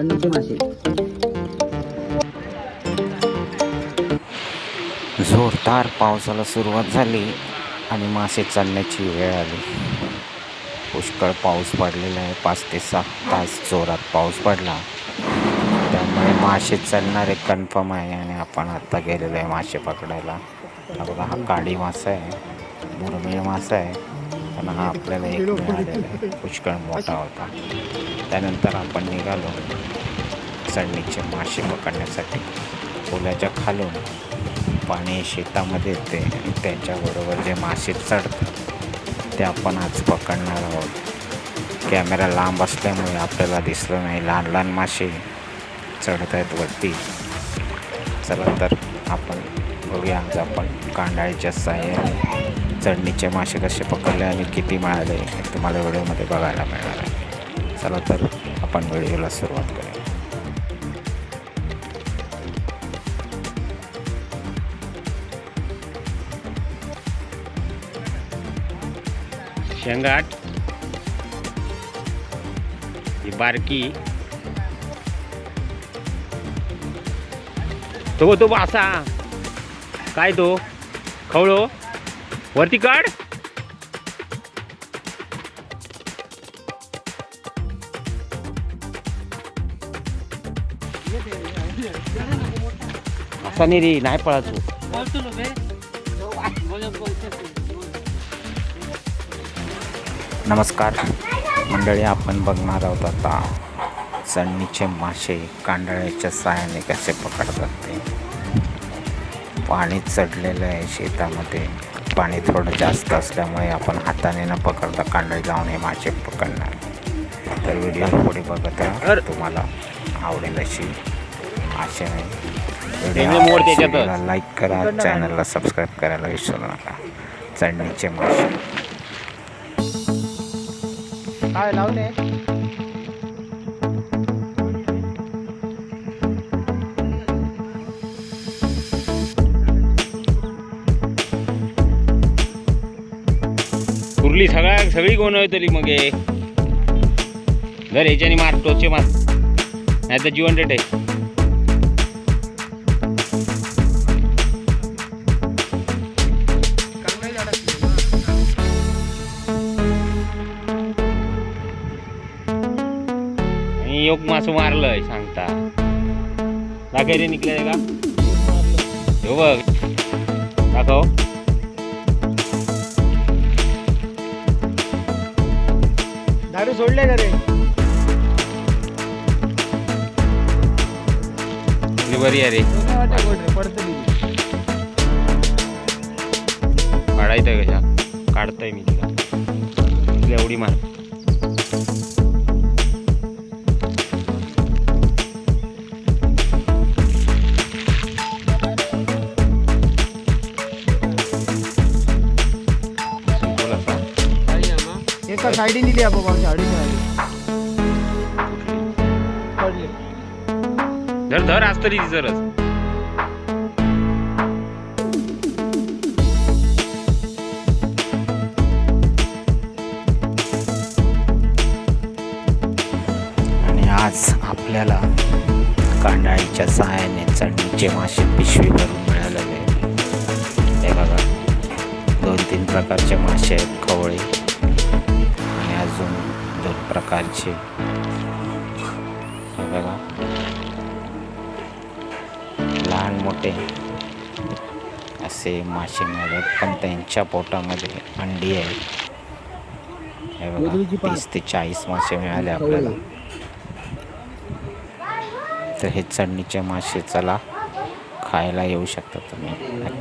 चढणीचे मासे जोरदार पावसाला सुरुवात झाली आणि मासे चालण्याची वेळ आली. पुष्कळ पाऊस पडलेला आहे. पाच ते सहा तास जोरात पाऊस पडला. त्यामुळे मासे चालणारे कन्फर्म आहे आणि आपण आत्ता गेलेलो आहे मासे पकडायला. बघा हा काडी मासा आहे. दुर्मिळ मासा आहे. पण हा आपल्याला एक मिळालेला आहे. पुष्कळ मोठा होता. त्यानंतर आपण निघालो. चढणीचे मासे पकडण्यासाठी पुलाच्या खालून पाणी शेतामध्ये येते आणि त्याच्याबरोबर जे मासे चढतात ते आपण आज पकडणार आहोत. कॅमेरा लांब असल्यामुळे आपल्याला दिसलं नाही. लहान लहान मासे चढत आहेत वरती. चला तर आपण बघूया आज आपण कांडाळीच्या साह्याने चढणीचे मासे कसे पकडले आणि किती मिळाले हे तुम्हाला व्हिडिओमध्ये बघायला मिळणार आहे. चला तर आपण व्हिडिओला सुरुवात करूया. शेंगाट ही बारकी. तो तो असा. काय तो? खवळो. वरती काढ. असा नाही रे नाही पळायचो. नमस्कार. मंडळी आपण बघणार आहोत आता चढणीचे मासे कांडळ्याच्या साहाय्याने कसे पकडतात ते. पाणी चढलेलं आहे शेतामध्ये. पाणी थोडं जास्त असल्यामुळे आपण हाताने न पकडता कांडळी लावून हे मासे पकडणार. तर व्हिडिओ पुढे बघत राहा. तुम्हाला आवडेल अशी आशा आहे. व्हिडिओला लाईक करा चॅनलला सबस्क्राईब करायला विसरू नका. चढणीचे मासे. काय लावले? कुर्ली सगळ्या सगळी कोण तरी मग हे. जर ह्याच्याने मार टोचे मार. नाही तर जीवन रेट आहे. आणि योग मास मारलंय सांगता. दाखव रे निघले का? हो बघ. दाखव. दारू सोडले का रे? बरी आहे रे. काढायचं कशा काढताय मी तिला. एवढी मार. एका साईडीने दिली आपण भाऊ साडीने पडले धर धर आज तरी जरच आणि आज आपल्याला कांडाळीच्या सहाय्याने चढणीचे मासे पिशवी भरून मिळालेले. हे बघा दोन तीन प्रकारचे मासे आहेत खवळे प्रकारचे. हे बघा. लहान मोठे असे मासे मिळाले. पण त्यांच्या पोटामध्ये अंडी आहे हे बघा तीस ते चाळीस मासे मिळाले आपल्याला. तर हे चढणीचे मासे चला खायला येऊ शकता तुम्ही. नक्की